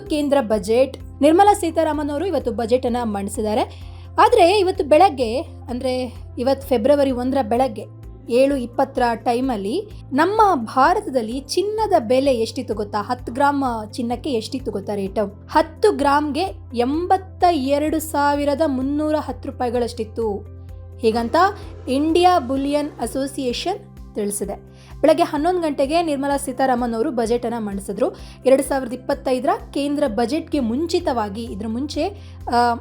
ಕೇಂದ್ರ ಬಜೆಟ್, ನಿರ್ಮಲಾ ಸೀತಾರಾಮನ್ ಅವರು ಇವತ್ತು ಬಜೆಟ್ ಅನ್ನ ಮಂಡಿಸಿದ್ದಾರೆ. ಆದರೆ ಇವತ್ತು ಬೆಳಗ್ಗೆ, ಅಂದರೆ ಇವತ್ತು ಫೆಬ್ರವರಿ ಒಂದರ ಬೆಳಗ್ಗೆ, ಏಳು ಇಪ್ಪತ್ತರ ಟೈಮಲ್ಲಿ ನಮ್ಮ ಭಾರತದಲ್ಲಿ ಚಿನ್ನದ ಬೆಲೆ ಎಷ್ಟಿತ್ತು ಗೊತ್ತಾ? ಹತ್ತು ಗ್ರಾಮ್ ಚಿನ್ನಕ್ಕೆ ಎಷ್ಟಿತ್ತು ಗೊತ್ತಾ ರೇಟ್? ಹತ್ತು ಗ್ರಾಮ್ಗೆ ಎಂಬತ್ತ ಎರಡು ಸಾವಿರದ ಮುನ್ನೂರ ಹತ್ತು ರೂಪಾಯಿಗಳಷ್ಟಿತ್ತು. ಹೀಗಂತ? ಇಂಡಿಯಾ ಬುಲಿಯನ್ ಅಸೋಸಿಯೇಷನ್ ತಿಳಿಸಿದೆ. ಬೆಳಗ್ಗೆ ಹನ್ನೊಂದು ಗಂಟೆಗೆ ನಿರ್ಮಲಾ ಸೀತಾರಾಮನ್ ಅವರು ಬಜೆಟ್ ಅನ್ನ ಮಂಡಿಸಿದ್ರು. ಎರಡು ಸಾವಿರದ ಇಪ್ಪತ್ತೈದರ ಕೇಂದ್ರ ಬಜೆಟ್ಗೆ ಮುಂಚಿತವಾಗಿ, ಇದ್ರ ಮುಂಚೆ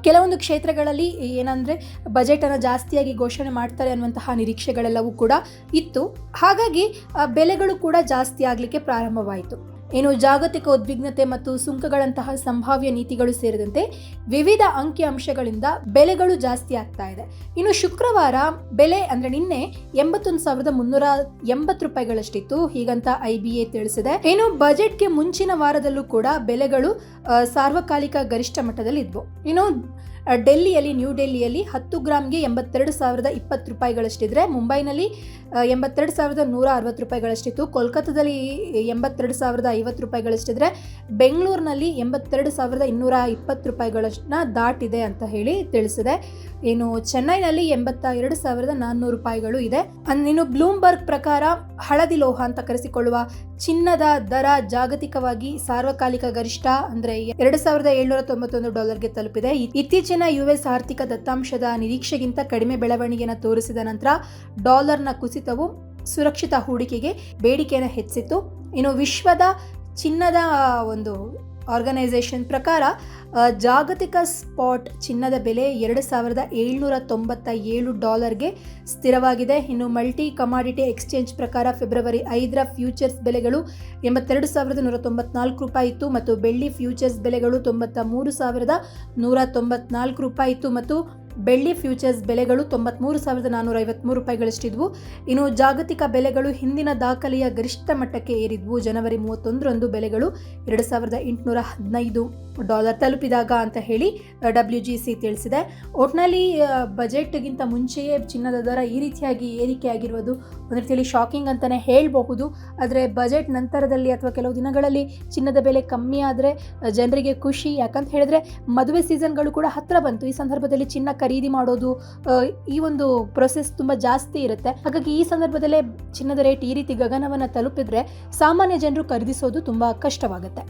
ಕೆಲವೊಂದು ಕ್ಷೇತ್ರಗಳಲ್ಲಿ ಏನಂದ್ರೆ ಬಜೆಟ್ ಅನ್ನ ಜಾಸ್ತಿಯಾಗಿ ಘೋಷಣೆ ಮಾಡ್ತಾರೆ ಅನ್ನುವಂತಹ ನಿರೀಕ್ಷೆಗಳೆಲ್ಲವೂ ಕೂಡ ಇತ್ತು. ಹಾಗಾಗಿ ಬೆಲೆಗಳು ಕೂಡ ಜಾಸ್ತಿ ಆಗಲಿಕ್ಕೆ ಪ್ರಾರಂಭವಾಯಿತು. ಏನು ಜಾಗತಿಕ ಉದ್ವಿಗ್ನತೆ ಮತ್ತು ಸುಂಕಗಳಂತಹ ಸಂಭಾವ್ಯ ನೀತಿಗಳು ಸೇರಿದಂತೆ ವಿವಿಧ ಅಂಕಿ ಅಂಶಗಳಿಂದ ಬೆಲೆಗಳು ಜಾಸ್ತಿ ಆಗ್ತಾ ಇದೆ. ಇನ್ನು ಶುಕ್ರವಾರ ಬೆಲೆ ಅಂದ್ರೆ ನಿನ್ನೆ ಎಂಬತ್ತೊಂದು ಸಾವಿರದ ಮುನ್ನೂರ ಎಂಬತ್ತು ರೂಪಾಯಿಗಳಷ್ಟಿತ್ತು. ಹೀಗಂತ ಐ ಬಿ ಎ ತಿಳಿಸಿದೆ. ಇನ್ನು ಬಜೆಟ್ಗೆ ಮುಂಚಿನ ವಾರದಲ್ಲೂ ಕೂಡ ಬೆಲೆಗಳು ಸಾರ್ವಕಾಲಿಕ ಗರಿಷ್ಠ ಮಟ್ಟದಲ್ಲಿ ಇದ್ವು ಇನ್ನು ಡೆಲ್ಲಿಯಲ್ಲಿ, ನ್ಯೂ ಡೆಲ್ಲಿಯಲ್ಲಿ ಹತ್ತು ಗ್ರಾಮ್ಗೆ ಎಂಬತ್ತೆರಡು ಸಾವಿರದ ಇಪ್ಪತ್ತು ರೂಪಾಯಿಗಳಷ್ಟಿದ್ರೆ ಮುಂಬೈನಲ್ಲಿ ಎಂಬತ್ತೆರಡು ಸಾವಿರದ ನೂರ ಅರವತ್ತು ರೂಪಾಯಿಗಳಷ್ಟಿತ್ತು. ಕೋಲ್ಕತ್ತಾದಲ್ಲಿ ಎಂಬತ್ತೆರಡು ಸಾವಿರದ ಐವತ್ತು ರೂಪಾಯಿಗಳಷ್ಟಿದ್ರೆ ಬೆಂಗಳೂರಿನಲ್ಲಿ ಎಂಬತ್ತೆರಡು ಸಾವಿರದ ಇನ್ನೂರ ಇಪ್ಪತ್ತು ರೂಪಾಯಿಗಳಷ್ಟನ್ನ ದಾಟಿದೆ ಅಂತ ಹೇಳಿ ತಿಳಿಸಿದೆ. ಇನ್ನು ಚೆನ್ನೈನಲ್ಲಿ ಎಂಬತ್ತ ಎರಡು ಸಾವಿರದ ನಾನ್ನೂರು ರೂಪಾಯಿಗಳು ಇದೆ. ಇನ್ನು ಬ್ಲೂಮ್ಬರ್ಗ್ ಪ್ರಕಾರ ಹಳದಿ ಲೋಹ ಅಂತ ಕರೆಸಿಕೊಳ್ಳುವ ಚಿನ್ನದ ದರ ಜಾಗತಿಕವಾಗಿ ಸಾರ್ವಕಾಲಿಕ ಗರಿಷ್ಠ ಅಂದ್ರೆ ಎರಡು ಸಾವಿರದ ಏಳ್ನೂರ ತೊಂಬತ್ತೊಂದು ಡಾಲರ್ಗೆ ತಲುಪಿದೆ. ಇತ್ತೀಚಿನ ಯುಎಸ್ ಆರ್ಥಿಕ ದತ್ತಾಂಶದ ನಿರೀಕ್ಷೆಗಿಂತ ಕಡಿಮೆ ಬೆಳವಣಿಗೆಯನ್ನು ತೋರಿಸಿದ ನಂತರ ಡಾಲರ್ನ ಕುಸಿತವು ಸುರಕ್ಷಿತ ಹೂಡಿಕೆಗೆ ಬೇಡಿಕೆಯನ್ನು ಹೆಚ್ಚಿತ್ತು. ಇನ್ನು ವಿಶ್ವದ ಚಿನ್ನದ ಒಂದು ಆರ್ಗನೈಸೇಷನ್ ಪ್ರಕಾರ ಜಾಗತಿಕ ಸ್ಪಾಟ್ ಚಿನ್ನದ ಬೆಲೆ ಎರಡು ಸಾವಿರದ ಏಳ್ನೂರ ತೊಂಬತ್ತ ಏಳು ಡಾಲರ್ಗೆ ಸ್ಥಿರವಾಗಿದೆ. ಇನ್ನು ಮಲ್ಟಿ ಕಮಾಡಿಟಿ ಎಕ್ಸ್ಚೇಂಜ್ ಪ್ರಕಾರ ಫೆಬ್ರವರಿ ಐದರ ಫ್ಯೂಚರ್ಸ್ ಬೆಲೆಗಳು ಎಂಬತ್ತೆರಡು ಸಾವಿರದ ನೂರ ತೊಂಬತ್ನಾಲ್ಕು ರೂಪಾಯಿ ಇತ್ತು ಮತ್ತು ಬೆಳ್ಳಿ ಫ್ಯೂಚರ್ಸ್ ಬೆಲೆಗಳು ತೊಂಬತ್ತ ಮೂರು ಸಾವಿರದ ನೂರ ತೊಂಬತ್ನಾಲ್ಕು ರೂಪಾಯಿ ಇತ್ತು ಮತ್ತು ಬೆಳ್ಳಿ ಫ್ಯೂಚರ್ಸ್ ಬೆಲೆಗಳು ತೊಂಬತ್ಮೂರು ಸಾವಿರದ ನಾನ್ನೂರ ಐವತ್ಮೂರು ರೂಪಾಯಿಗಳಷ್ಟಿದ್ವು. ಇನ್ನು ಜಾಗತಿಕ ಬೆಲೆಗಳು ಹಿಂದಿನ ದಾಖಲೆಯ ಗರಿಷ್ಠ ಮಟ್ಟಕ್ಕೆ ಏರಿದ್ವು. ಜನವರಿ ಮೂವತ್ತೊಂದರಂದು ಬೆಲೆಗಳು ಎರಡು ಸಾವಿರದ ಎಂಟುನೂರ ಹದಿನೈದು ಡಾಲರ್ ತಲುಪಿದಾಗ ಅಂತ ಹೇಳಿ ಡಬ್ಲ್ಯೂ ಜಿ ಸಿ ತಿಳಿಸಿದೆ. ಒಟ್ನಲ್ಲಿ ಬಜೆಟ್ಗಿಂತ ಮುಂಚೆಯೇ ಚಿನ್ನದ ದರ ಈ ರೀತಿಯಾಗಿ ಏರಿಕೆ ಆಗಿರುವುದು ಒಂದು ರೀತಿಯಲ್ಲಿ ಶಾಕಿಂಗ್ ಅಂತಲೇ ಹೇಳಬಹುದು. ಆದರೆ ಬಜೆಟ್ ನಂತರದಲ್ಲಿ ಅಥವಾ ಕೆಲವು ದಿನಗಳಲ್ಲಿ ಚಿನ್ನದ ಬೆಲೆ ಕಮ್ಮಿ ಆದರೆ ಜನರಿಗೆ ಖುಷಿ. ಯಾಕಂತ ಹೇಳಿದ್ರೆ ಮದುವೆ ಸೀಸನ್ಗಳು ಕೂಡ ಹತ್ರ ಬಂತು. ಈ ಸಂದರ್ಭದಲ್ಲಿ ಚಿನ್ನ ಖರೀದಿ ಮಾಡೋದು ಈ ಒಂದು ಪ್ರೊಸೆಸ್ ತುಂಬ ಜಾಸ್ತಿ ಇರುತ್ತೆ. ಹಾಗಾಗಿ ಈ ಸಂದರ್ಭದಲ್ಲೇ ಚಿನ್ನದ ರೇಟ್ ಈ ರೀತಿ ಗಗನವನ್ನು ತಲುಪಿದ್ರೆ ಸಾಮಾನ್ಯ ಜನರು ಖರೀದಿಸೋದು ತುಂಬ ಕಷ್ಟವಾಗುತ್ತೆ.